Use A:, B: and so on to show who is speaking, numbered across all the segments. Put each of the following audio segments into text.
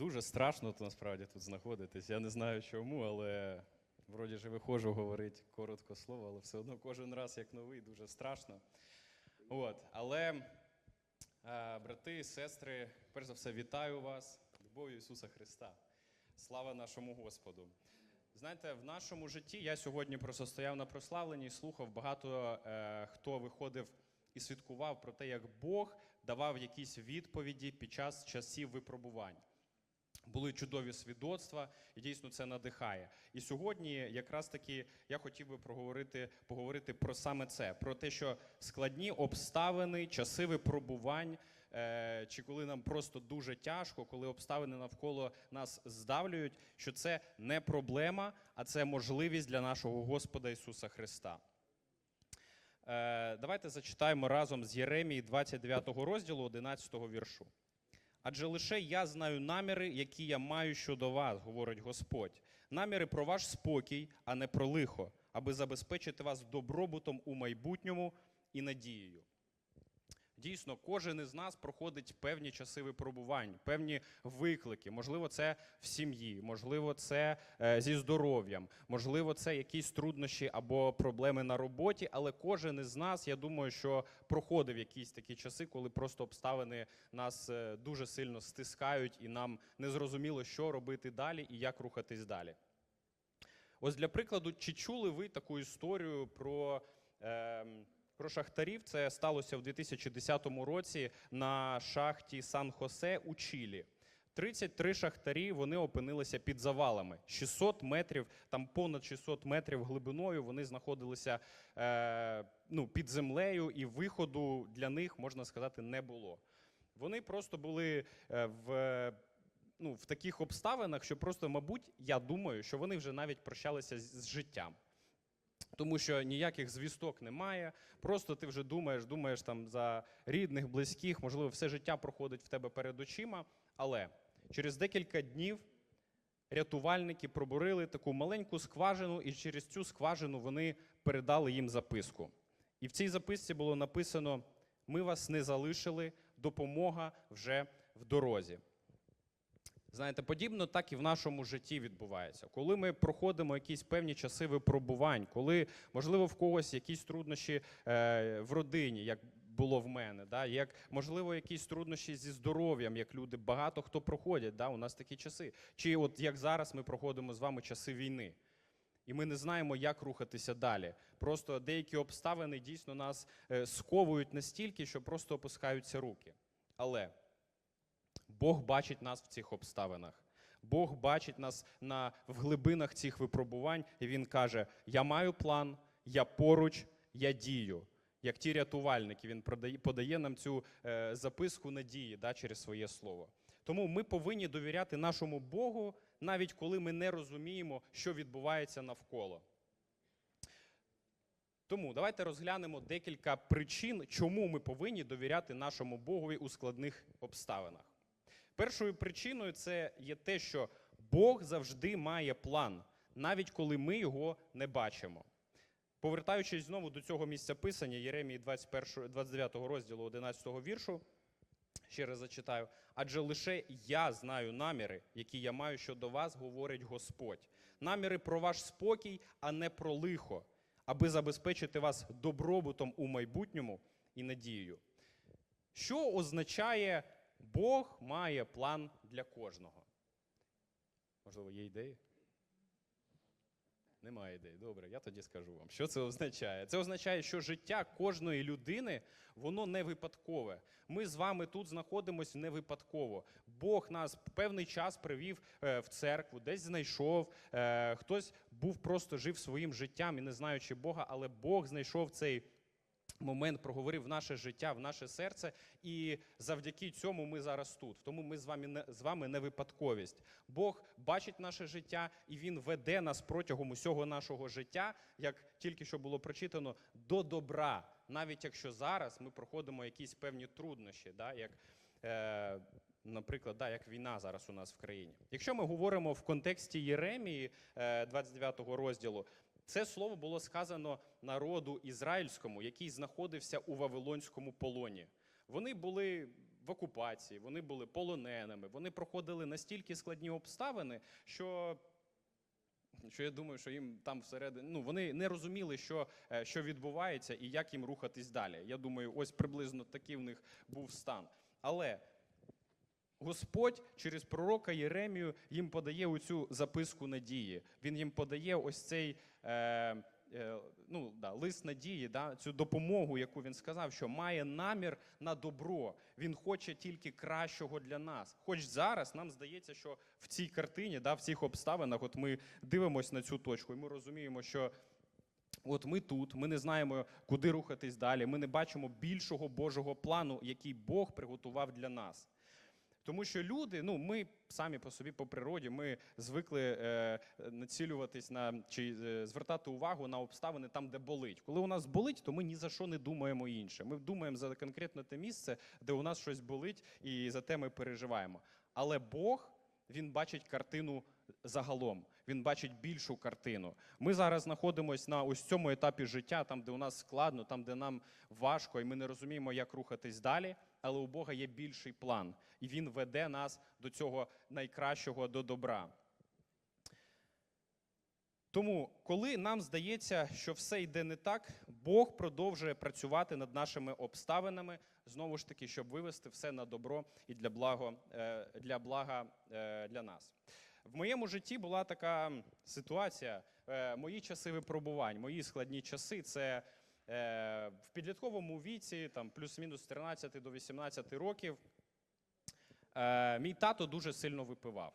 A: Дуже страшно тут насправді тут знаходитись. Я не знаю чому, але вроді ж виходжу говорити коротко слово, але все одно кожен раз як новий, дуже страшно. От, але, е, брати і сестри, перш за все, вітаю вас, любов'ю Ісуса Христа. Слава нашому Господу. Знаєте, в нашому житті я сьогодні просто стояв на прославленні і слухав багато е, хто виходив і свідкував про те, як Бог давав якісь відповіді під час часів випробувань. Були чудові свідоцтва, і дійсно це надихає. І сьогодні, якраз таки, я хотів би проговорити, поговорити про саме це: про те, що складні обставини, часи випробувань, е, чи коли нам просто дуже тяжко, коли обставини навколо нас здавлюють, що це не проблема, а це можливість для нашого Господа Ісуса Христа. Е, давайте зачитаємо разом з Єремії 29 розділу 11 віршу. Адже лише я знаю наміри, які я маю щодо вас, говорить Господь. Наміри про ваш спокій, а не про лихо, аби забезпечити вас добробутом у майбутньому і надією. Дійсно, кожен із нас проходить певні часи випробувань, певні виклики. Можливо, це в сім'ї, можливо, це е, зі здоров'ям, можливо, це якісь труднощі або проблеми на роботі. Але кожен із нас, я думаю, що проходив якісь такі часи, коли просто обставини нас е, дуже сильно стискають, і нам не зрозуміло, що робити далі і як рухатись далі. Ось для прикладу, чи чули ви таку історію про. ем, про шахтарів це сталося в 2010 році на шахті Сан-Хосе у Чилі. 33 шахтарі вони опинилися під завалами. 600 метрів, там понад 600 метрів глибиною. Вони знаходилися е, ну, під землею, і виходу для них можна сказати не було. Вони просто були е, в. Ну, в таких обставинах, що просто, мабуть, я думаю, що вони вже навіть прощалися з, з життям тому що ніяких звісток немає. Просто ти вже думаєш, думаєш там за рідних, близьких, можливо, все життя проходить в тебе перед очима. Але через декілька днів рятувальники пробурили таку маленьку скважину, і через цю скважину вони передали їм записку. І в цій записці було написано: Ми вас не залишили, допомога вже в дорозі. Знаєте, подібно так і в нашому житті відбувається. Коли ми проходимо якісь певні часи випробувань, коли, можливо, в когось якісь труднощі е, в родині, як було в мене, да, як, можливо, якісь труднощі зі здоров'ям, як люди, багато хто проходять, да, у нас такі часи. Чи от як зараз ми проходимо з вами часи війни. І ми не знаємо, як рухатися далі. Просто деякі обставини дійсно нас е, сковують настільки, що просто опускаються руки. Але Бог бачить нас в цих обставинах. Бог бачить нас на, в глибинах цих випробувань, і Він каже: Я маю план, я поруч, я дію. Як ті рятувальники, він подає нам цю е, записку надії да, через своє слово. Тому ми повинні довіряти нашому Богу, навіть коли ми не розуміємо, що відбувається навколо. Тому давайте розглянемо декілька причин, чому ми повинні довіряти нашому Богові у складних обставинах. Першою причиною це є те, що Бог завжди має план, навіть коли ми його не бачимо. Повертаючись знову до цього місця писання Єремії 21, 29 розділу 11 віршу, ще раз зачитаю. Адже лише я знаю наміри, які я маю щодо вас, говорить Господь. Наміри про ваш спокій, а не про лихо, аби забезпечити вас добробутом у майбутньому і надією. Що означає Бог має план для кожного. Можливо, є ідеї? Немає ідей. Добре, я тоді скажу вам. Що це означає? Це означає, що життя кожної людини воно не випадкове. Ми з вами тут знаходимося не випадково. Бог нас певний час привів е, в церкву, десь знайшов. е, Хтось був просто жив своїм життям і не знаючи Бога, але Бог знайшов цей момент проговорив в наше життя, в наше серце, і завдяки цьому ми зараз тут. Тому ми з вами не з вами не випадковість. Бог бачить наше життя, і Він веде нас протягом усього нашого життя, як тільки що було прочитано, до добра, навіть якщо зараз ми проходимо якісь певні труднощі, да, як. Е, Наприклад, да, як війна зараз у нас в країні. Якщо ми говоримо в контексті Єремії, 29 розділу, це слово було сказано народу ізраїльському, який знаходився у Вавилонському полоні. Вони були в окупації, вони були полоненими, вони проходили настільки складні обставини, що. Що я думаю, що їм там всередині ну вони не розуміли, що, е, що відбувається і як їм рухатись далі. Я думаю, ось приблизно такий в них був стан. Але Господь через пророка Єремію їм подає оцю записку надії. Він їм подає ось цей е, е, ну, да, лист надії, да, цю допомогу, яку він сказав, що має намір на добро. Він хоче тільки кращого для нас. Хоч зараз нам здається, що в цій картині, да, в цих обставинах, от ми дивимося на цю точку, і ми розуміємо, що. От ми тут, ми не знаємо, куди рухатись далі. Ми не бачимо більшого Божого плану, який Бог приготував для нас. Тому що люди, ну ми самі по собі по природі, ми звикли е, націлюватись на чи е, звертати увагу на обставини там, де болить. Коли у нас болить, то ми ні за що не думаємо інше. Ми думаємо за конкретно те місце, де у нас щось болить, і за те ми переживаємо. Але Бог він бачить картину загалом. Він бачить більшу картину. Ми зараз знаходимося на ось цьому етапі життя, там, де у нас складно, там, де нам важко, і ми не розуміємо, як рухатись далі. Але у Бога є більший план, і Він веде нас до цього найкращого, до добра. Тому, коли нам здається, що все йде не так, Бог продовжує працювати над нашими обставинами, знову ж таки, щоб вивести все на добро і для благо, е, для блага е, для нас. В моєму житті була така ситуація. е, Мої часи випробувань, мої складні часи це в підлітковому віці, там плюс-мінус з 13 до 18 років. е, Мій тато дуже сильно випивав.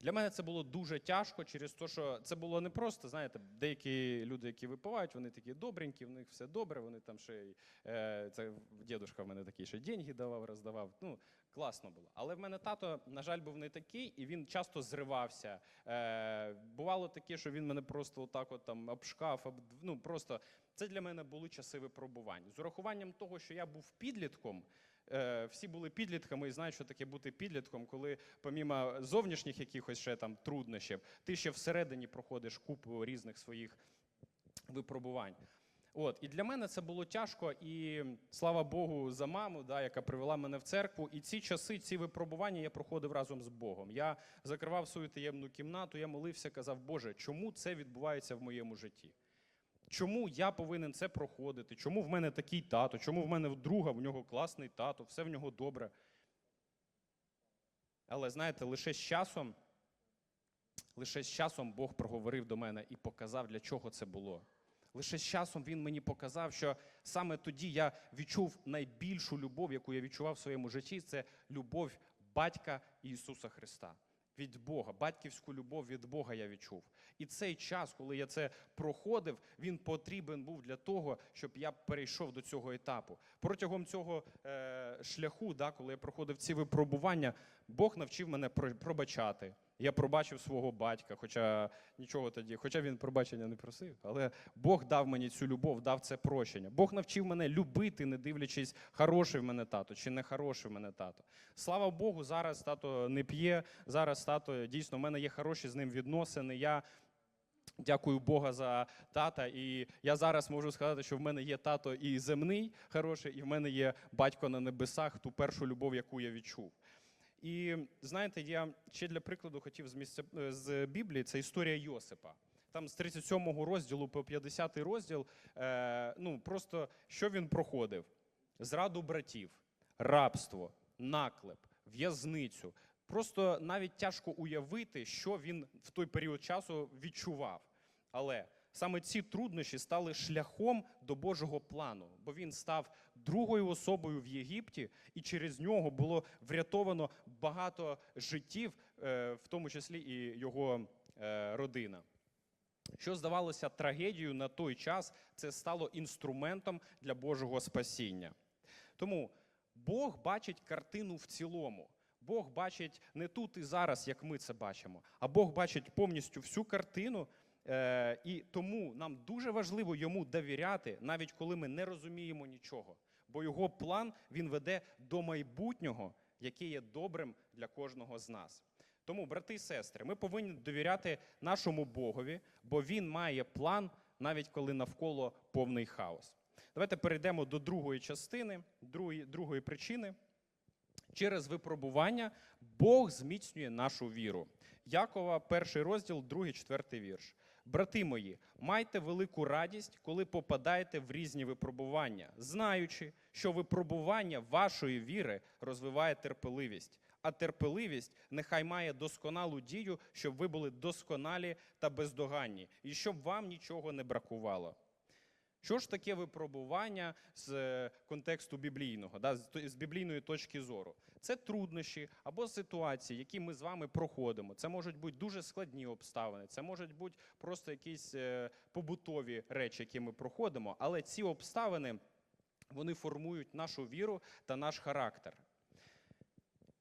A: Для мене це було дуже тяжко через те, що це було не просто, знаєте, деякі люди, які випивають, вони такі добренькі, в них все добре, вони там ще й е, це дідушка в мене такий, ще деньги давав, роздавав. Ну, класно було. Але в мене тато, на жаль, був не такий, і він часто зривався. Е, бувало таке, що він мене просто отак от там обшкав, об, ну просто це для мене були часи випробувань. З урахуванням того, що я був підлітком. Е, всі були підлітками і знають, що таке бути підлітком, коли помімо зовнішніх якихось ще там труднощів, ти ще всередині проходиш купу різних своїх випробувань. От, і для мене це було тяжко, і слава Богу, за маму, да, яка привела мене в церкву. І ці часи, ці випробування я проходив разом з Богом. Я закривав свою таємну кімнату, я молився, казав, Боже, чому це відбувається в моєму житті? Чому я повинен це проходити? Чому в мене такий тато? Чому в мене друга, в нього класний тато, все в нього добре? Але знаєте, лише з часом, лише з часом Бог проговорив до мене і показав, для чого це було. Лише з часом він мені показав, що саме тоді я відчув найбільшу любов, яку я відчував в своєму житті, це любов батька Ісуса Христа. Від Бога, батьківську любов від Бога я відчув. І цей час, коли я це проходив, він потрібен був для того, щоб я перейшов до цього етапу. Протягом цього е, шляху, да, коли я проходив ці випробування, Бог навчив мене пробачати. Я пробачив свого батька, хоча нічого тоді, хоча він пробачення не просив, але Бог дав мені цю любов, дав це прощення. Бог навчив мене любити, не дивлячись, хороший в мене тато чи не хороший в мене тато. Слава Богу, зараз тато не п'є. Зараз тато дійсно в мене є хороші з ним відносини. Я Дякую Бога за тата. І я зараз можу сказати, що в мене є тато і земний хороший, і в мене є батько на небесах, ту першу любов, яку я відчув. І знаєте, я ще для прикладу хотів з місця е, з Біблії, це історія Йосипа. Там з 37 розділу по 50 розділ, е, ну просто що він проходив: зраду братів, рабство, наклеп, в'язницю. Просто навіть тяжко уявити, що він в той період часу відчував. Але саме ці труднощі стали шляхом до Божого плану, бо він став другою особою в Єгипті, і через нього було врятовано багато життів, е, в тому числі і його е, родина. Що здавалося трагедією на той час, це стало інструментом для Божого спасіння. Тому Бог бачить картину в цілому. Бог бачить не тут і зараз, як ми це бачимо, а Бог бачить повністю всю картину. Е, і тому нам дуже важливо йому довіряти, навіть коли ми не розуміємо нічого. Бо його план він веде до майбутнього, яке є добрим для кожного з нас. Тому, брати і сестри, ми повинні довіряти нашому Богові, бо Він має план, навіть коли навколо повний хаос. Давайте перейдемо до другої частини, другої, другої причини. Через випробування Бог зміцнює нашу віру. Якова, перший розділ, другий, четвертий вірш. Брати мої, майте велику радість, коли попадаєте в різні випробування, знаючи, що випробування вашої віри розвиває терпеливість, а терпеливість нехай має досконалу дію, щоб ви були досконалі та бездоганні, і щоб вам нічого не бракувало. Що ж таке випробування з е, контексту біблійного, да, з біблійної точки зору? Це труднощі або ситуації, які ми з вами проходимо. Це можуть бути дуже складні обставини, це можуть бути просто якісь е, побутові речі, які ми проходимо, але ці обставини вони формують нашу віру та наш характер.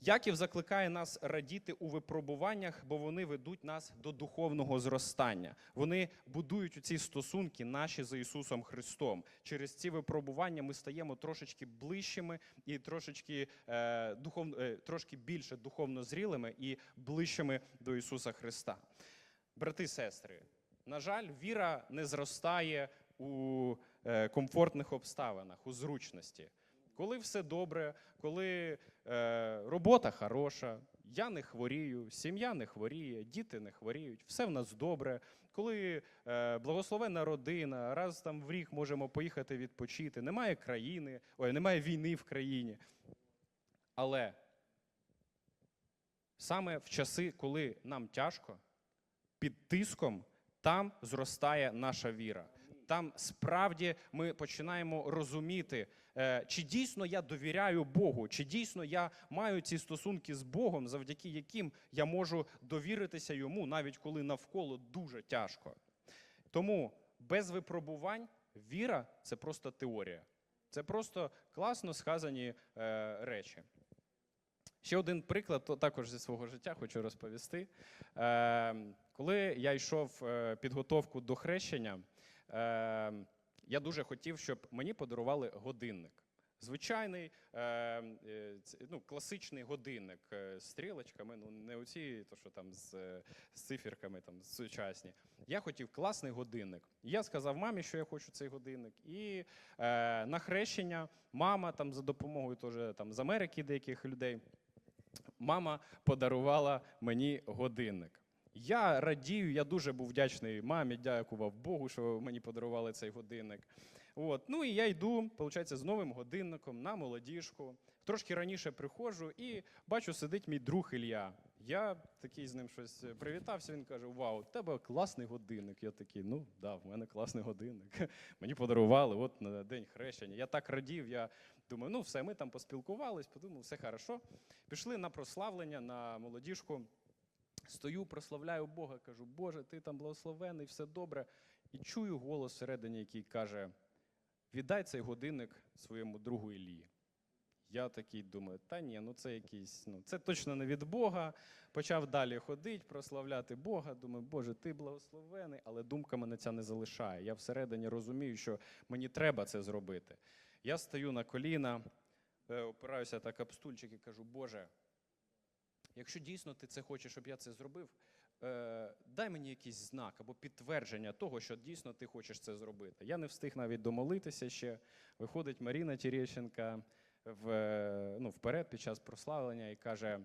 A: Яків закликає нас радіти у випробуваннях, бо вони ведуть нас до духовного зростання. Вони будують у ці стосунки наші з Ісусом Христом. Через ці випробування ми стаємо трошечки ближчими і трошечки, е, духовно, е, трошки більше духовно зрілими і ближчими до Ісуса Христа. Брати сестри, на жаль, віра не зростає у е, комфортних обставинах, у зручності. Коли все добре, коли робота хороша, я не хворію, сім'я не хворіє, діти не хворіють, все в нас добре. Коли е, благословена родина, раз там в рік можемо поїхати відпочити, немає країни, ой, немає війни в країні. Але саме в часи, коли нам тяжко, під тиском, там зростає наша віра. Там справді ми починаємо розуміти, е, чи дійсно я довіряю Богу, чи дійсно я маю ці стосунки з Богом, завдяки яким я можу довіритися йому, навіть коли навколо дуже тяжко. Тому без випробувань віра це просто теорія. Це просто класно сказані е, речі. Ще один приклад, то також зі свого життя хочу розповісти. Е, коли я йшов е, підготовку до хрещення, я дуже хотів, щоб мені подарували годинник. Звичайний, е, е, ну, класичний годинник е, з стрілочками, ну не оці, то що там з, е, з циферками, там сучасні. Я хотів класний годинник. Я сказав мамі, що я хочу цей годинник. І е, на хрещення мама там за допомогою теж там з Америки деяких людей. Мама подарувала мені годинник. Я радію, я дуже був вдячний мамі, дякував Богу, що мені подарували цей годинник. От. Ну і я йду, виходить, з новим годинником на молодіжку. Трошки раніше приходжу і бачу, сидить мій друг Ілля. Я такий з ним щось привітався. Він каже: Вау, у тебе класний годинник. Я такий, ну да, в мене класний годинник. Мені подарували от на день хрещення. Я так радів. Я думаю, ну все, ми там поспілкувались, подумав, все хорошо. Пішли на прославлення на молодіжку. Стою, прославляю Бога, кажу, Боже, ти там благословений, все добре. І чую голос всередині, який каже: віддай цей годинник своєму другу Іллі. Я такий думаю, та ні, ну це якийсь, ну це точно не від Бога. Почав далі ходити, прославляти Бога. Думаю, Боже, ти благословений, але думка мене ця не залишає. Я всередині розумію, що мені треба це зробити. Я стою на коліна, е, опираюся так об стульчик і кажу, Боже, якщо дійсно ти це хочеш, щоб я це зробив, е, дай мені якийсь знак або підтвердження того, що дійсно ти хочеш це зробити. Я не встиг навіть домолитися ще. Виходить Маріна Терещенка в, е, ну, вперед під час прославлення і каже: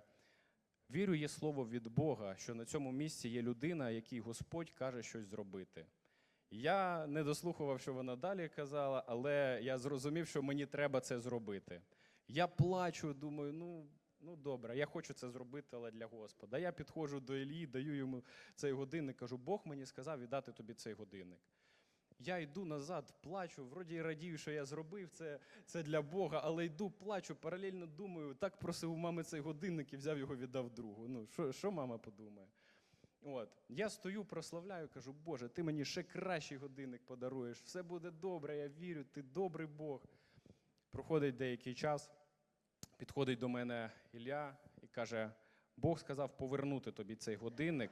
A: Вірю, є слово від Бога, що на цьому місці є людина, якій Господь каже щось зробити. Я не дослухував, що вона далі казала, але я зрозумів, що мені треба це зробити. Я плачу, думаю, ну, ну добре, я хочу це зробити, але для Господа. Я підходжу до Ілії, даю йому цей годинник, кажу, Бог мені сказав віддати тобі цей годинник. Я йду назад, плачу, вроді і радію, що я зробив це, це для Бога, але йду, плачу, паралельно думаю, так просив у мами цей годинник і взяв його, віддав другу. Ну, що, що мама подумає? От. Я стою, прославляю, кажу, Боже, ти мені ще кращий годинник подаруєш, все буде добре, я вірю, ти добрий Бог. Проходить деякий час, підходить до мене Ілля і каже: Бог сказав повернути тобі цей годинник.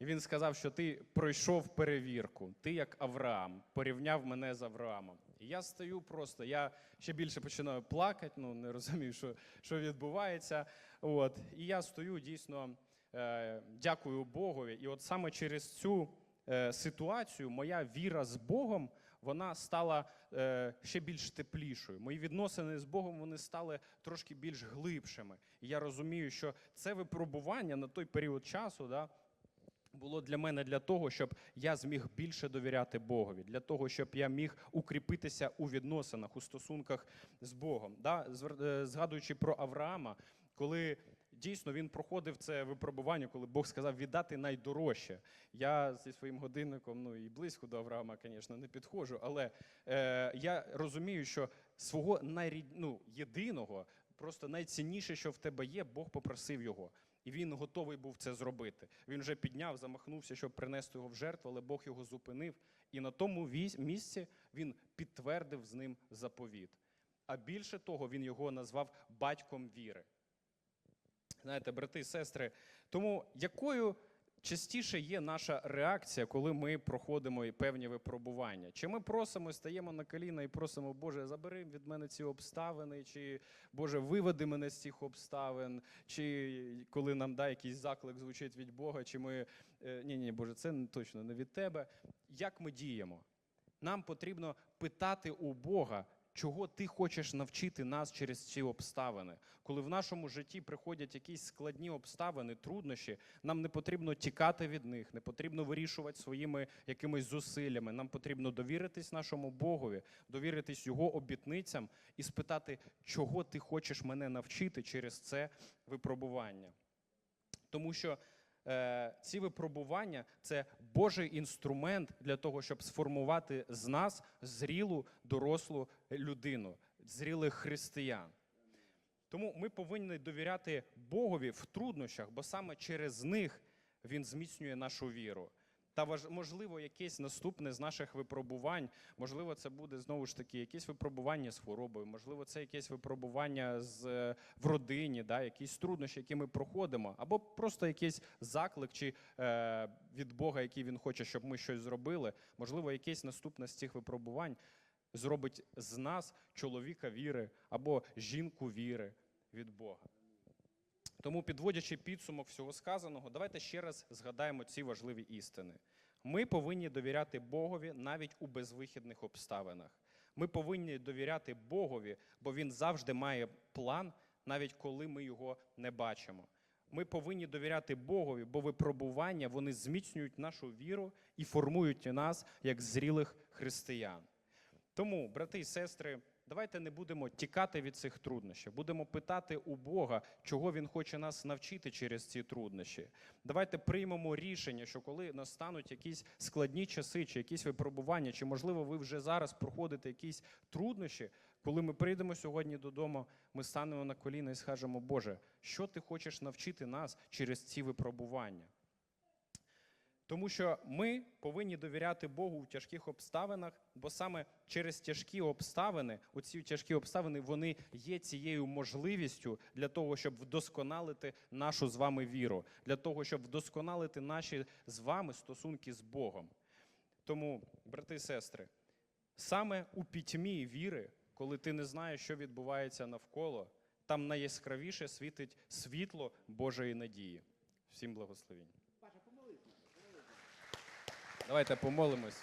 A: І він сказав, що ти пройшов перевірку, ти як Авраам, порівняв мене з Авраамом. І я стою просто, я ще більше починаю плакати, ну не розумію, що, що відбувається. От. І я стою дійсно, е, дякую Богові. І от саме через цю е, ситуацію моя віра з Богом вона стала е, ще більш теплішою. Мої відносини з Богом вони стали трошки більш глибшими. І я розумію, що це випробування на той період часу. Да, було для мене для того, щоб я зміг більше довіряти Богові, для того, щоб я міг укріпитися у відносинах, у стосунках з Богом. Да? е, Згадуючи про Авраама, коли дійсно він проходив це випробування, коли Бог сказав віддати найдорожче. Я зі своїм годинником, ну і близько до Авраама, звісно, не підходжу, але е, я розумію, що свого найрід... ну, єдиного, просто найцінніше, що в тебе є, Бог попросив його. І він готовий був це зробити. Він вже підняв, замахнувся, щоб принести його в жертву, але Бог його зупинив. І на тому місці він підтвердив з ним заповіт. А більше того, він його назвав батьком віри. Знаєте, брати і сестри, тому якою частіше є наша реакція, коли ми проходимо певні випробування? Чи ми просимо, стаємо на коліна і просимо, Боже, забери від мене ці обставини, чи Боже, виведи мене з цих обставин, чи коли нам да, якийсь заклик звучить від Бога, чи ми е, ні, ні, Боже, це точно не від тебе. Як ми діємо? Нам потрібно питати у Бога, чого ти хочеш навчити нас через ці обставини. Коли в нашому житті приходять якісь складні обставини, труднощі, нам не потрібно тікати від них, не потрібно вирішувати своїми якимись зусиллями. Нам потрібно довіритись нашому Богові, довіритись Його обітницям і спитати, чого ти хочеш мене навчити через це випробування. Тому що ці випробування це Божий інструмент для того, щоб сформувати з нас зрілу, дорослу людину, зрілих християн. Тому ми повинні довіряти Богові в труднощах, бо саме через них Він зміцнює нашу віру. Та можливо, якесь наступне з наших випробувань, можливо, це буде знову ж таки якесь випробування з хворобою, можливо, це якесь випробування з, е, в родині, да, якісь труднощі, які ми проходимо, або просто якийсь заклик чи е, від Бога, який він хоче, щоб ми щось зробили. Можливо, якесь наступне з цих випробувань зробить з нас чоловіка віри або жінку віри від Бога. Тому, підводячи підсумок всього сказаного, давайте ще раз згадаємо ці важливі істини. Ми повинні довіряти Богові навіть у безвихідних обставинах. Ми повинні довіряти Богові, бо Він завжди має план, навіть коли ми його не бачимо. Ми повинні довіряти Богові, бо випробування вони зміцнюють нашу віру і формують нас як зрілих християн. Тому, брати і сестри, давайте не будемо тікати від цих труднощів, будемо питати у Бога, чого Він хоче нас навчити через ці труднощі. Давайте приймемо рішення, що коли настануть якісь складні часи, чи якісь випробування, чи можливо ви вже зараз проходите якісь труднощі. Коли ми прийдемо сьогодні додому, ми станемо на коліна і скажемо, Боже, що ти хочеш навчити нас через ці випробування? Тому що ми повинні довіряти Богу у тяжких обставинах, бо саме через тяжкі обставини, оці тяжкі обставини, вони є цією можливістю для того, щоб вдосконалити нашу з вами віру, для того, щоб вдосконалити наші з вами стосунки з Богом. Тому, брати і сестри, саме у пітьмі віри, коли ти не знаєш, що відбувається навколо, там найяскравіше світить світло Божої надії. Всім благословінь. Давайте помолимось.